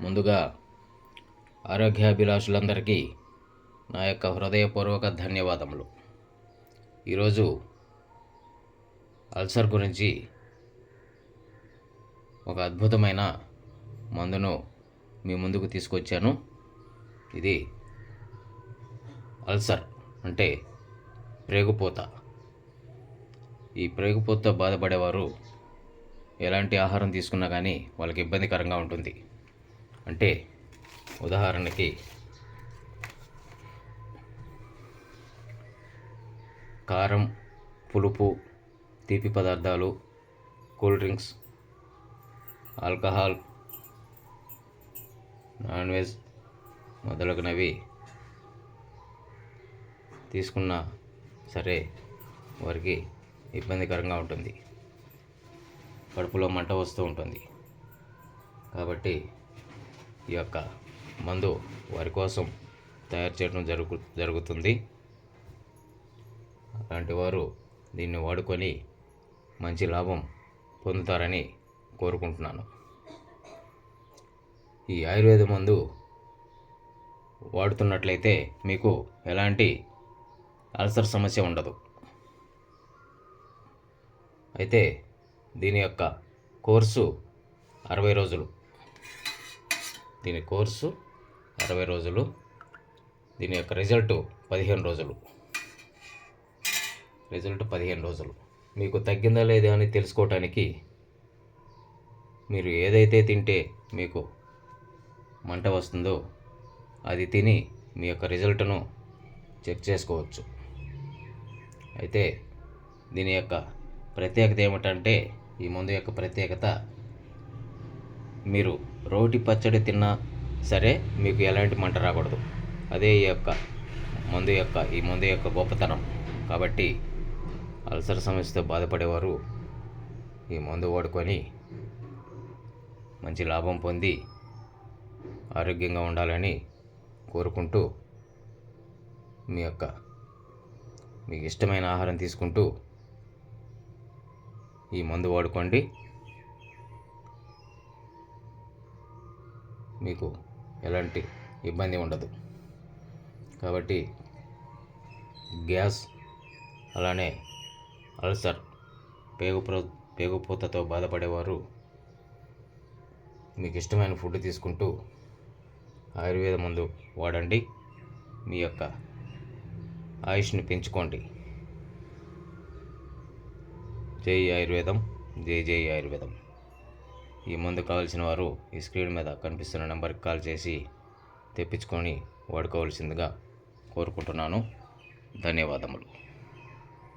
ముందుగా ఆరోగ్యాభిలాషులందరికీ నా యొక్క హృదయపూర్వక ధన్యవాదములు. ఈరోజు అల్సర్ గురించి ఒక అద్భుతమైన మందును మీ ముందుకు తీసుకొచ్చాను. ఇది అల్సర్ అంటే ప్రేగుపోత. ఈ ప్రేగుపోత బాధపడేవారు ఎలాంటి ఆహారం తీసుకున్నా కానీ వాళ్ళకి ఇబ్బందికరంగా ఉంటుంది. అంటే ఉదాహరణకి కారం పులుపు తీపి పదార్థాలు cool drinks alcohol non veg మొదలగునవి తీసుకున్నా సరే వారికి ఇబ్బందికరంగా ఉంటుంది. కడుపులో మంట వస్తూ ఉంటుంది. కాబట్టి ఈ యొక్క మందు వారి కోసం తయారు చేయడం జరుగు జరుగుతుంది. అలాంటి వారు దీన్ని వాడుకొని మంచి లాభం పొందుతారని కోరుకుంటున్నాను. ఈ ఆయుర్వేద మందు వాడుతున్నట్లయితే మీకు ఎలాంటి అల్సర్ సమస్య ఉండదు. అయితే దీని యొక్క కోర్సు అరవై రోజులు దీని కోర్సు అరవై రోజులు దీని యొక్క రిజల్ట్ పదిహేను రోజులు. రిజల్ట్ పదిహేను రోజులు. మీకు తగ్గిందా లేదా అని తెలుసుకోవటానికి మీరు ఏదైతే తింటే మీకు మంట వస్తుందో అది తిని మీ యొక్క రిజల్ట్ను చెక్ చేసుకోవచ్చు. అయితే దీని యొక్క ప్రత్యేకత ఏమిటంటే ఈ మందు యొక్క ప్రత్యేకత మీరు రోటి పచ్చడి తిన్నా సరే మీకు ఎలాంటి మంట రాకూడదు. అదే ఈ యొక్క మందు యొక్క ఈ మందు యొక్క గొప్పతనం. కాబట్టి అల్సర్ సమస్యతో బాధపడేవారు ఈ మందు వాడుకొని మంచి లాభం పొంది ఆరోగ్యంగా ఉండాలని కోరుకుంటూ మీ యొక్క మీకు ఇష్టమైన ఆహారం తీసుకుంటూ ఈ మందు వాడుకోండి. మీకు ఎలాంటి ఇబ్బంది ఉండదు. కాబట్టి గ్యాస్ అలానే అల్సర్ పేగు పేగుపూతతో బాధపడేవారు మీకు ఇష్టమైన ఫుడ్ తీసుకుంటూ ఆయుర్వేద మందు వాడండి. మీ యొక్క ఆయుష్ని పెంచుకోండి. జై ఆయుర్వేదం జై జై ఆయుర్వేదం. ఈ మందు కావాల్సిన వారు ఈ స్క్రీన్ మీద కనిపిస్తున్న నెంబర్కి కాల్ చేసి తెప్పించుకొని వాడుకోవాల్సిందిగా కోరుకుంటున్నాను. ధన్యవాదములు.